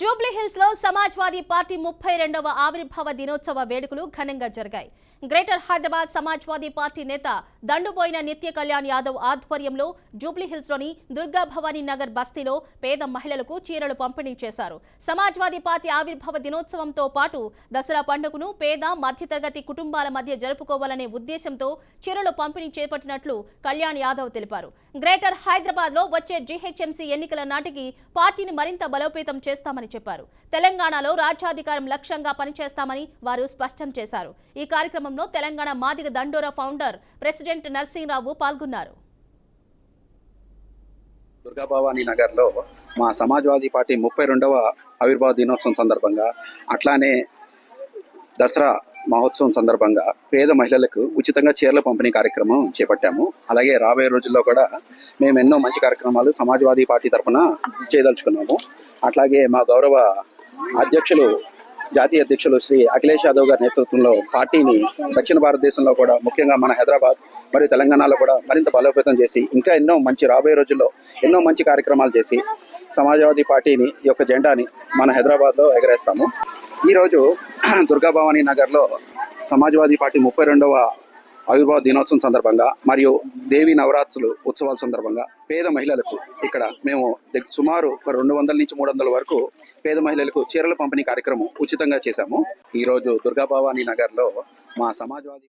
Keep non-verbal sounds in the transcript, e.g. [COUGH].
జూబ్లీహిల్స్లో సమాజ్వాదీ పార్టీ ముప్పై రెండవ ఆవిర్భావ దినోత్సవ వేడుకలు ఘనంగా జరిగాయి. గ్రేటర్ హైదరాబాద్ సమాజ్వాదీ పార్టీ నేత దండుబోయిన నిత్య కళ్యాణ్ యాదవ్ ఆధ్వర్యంలో జూబ్లీహిల్స్లోని దుర్గా భవానీ నగర్ బస్తీలో పేద మహిళలకు చీరలు పంపిణీ చేశారు. సమాజ్వాదీ పార్టీ ఆవిర్భావ దినోత్సవంతో పాటు దసరా పండుగను పేద మధ్యతరగతి కుటుంబాల మధ్య జరుపుకోవాలనే ఉద్దేశంతో చీరలు పంపిణీ చేపట్టినట్లు కళ్యాణ్ యాదవ్ తెలిపారు. గ్రేటర్ హైదరాబాద్లో వచ్చే జీహెచ్ఎంసీ ఎన్నికల నాటికి పార్టీని మరింత బలోపేతం చేస్తామని చెప్పారు. తెలంగాణలో రాజ్యాధికారం లక్ష్యంగా పనిచేస్తామని వారు స్పష్టం చేశారు. ఈ కార్యక్రమంలో తెలంగాణ మాదిగ దండోరా ఫౌండర్ ప్రెసిడెంట్ నర్సింహరావు పాల్గొన్నారు. దుర్గాభవానీ నగర్లో మా సమాజ్వాదీ పార్టీ ముప్పై రెండవ ఆవిర్భావ దినోత్సవం సందర్భంగా అట్లానే దసరా మహోత్సవం సందర్భంగా పేద మహిళలకు ఉచితంగా చీరల పంపిణీ కార్యక్రమం చేపట్టాము. అలాగే రాబోయే రోజుల్లో కూడా మేము ఎన్నో మంచి కార్యక్రమాలు సమాజ్వాదీ పార్టీ తరఫున చేయదలుచుకున్నాము. అట్లాగే మా గౌరవ అధ్యక్షులు జాతీయ అధ్యక్షులు శ్రీ అఖిలేష్ యాదవ్ గారి నేతృత్వంలో పార్టీని దక్షిణ భారతదేశంలో కూడా ముఖ్యంగా మన హైదరాబాద్ మరియు తెలంగాణలో కూడా మరింత బలోపేతం చేసి ఇంకా ఎన్నో మంచి రాబోయే రోజుల్లో ఎన్నో మంచి కార్యక్రమాలు చేసి సమాజ్వాదీ పార్టీని యొక్క జెండాని మన హైదరాబాద్లో ఎగరేస్తాము. ఈరోజు [CLEARS THROAT] దుర్గాభవానీ నగర్లో సమాజ్వాదీ పార్టీ ముప్పై రెండవ ఆవిర్భావ దినోత్సవం సందర్భంగా మరియు దేవి నవరాత్రులు ఉత్సవాల సందర్భంగా పేద మహిళలకు ఇక్కడ మేము సుమారు ఒక రెండు వందల నుంచి మూడు వందల వరకు పేద మహిళలకు చీరల పంపిణీ కార్యక్రమం ఉచితంగా చేశాము. ఈరోజు దుర్గాభవానీ నగర్లో మా సమాజ్వాదీ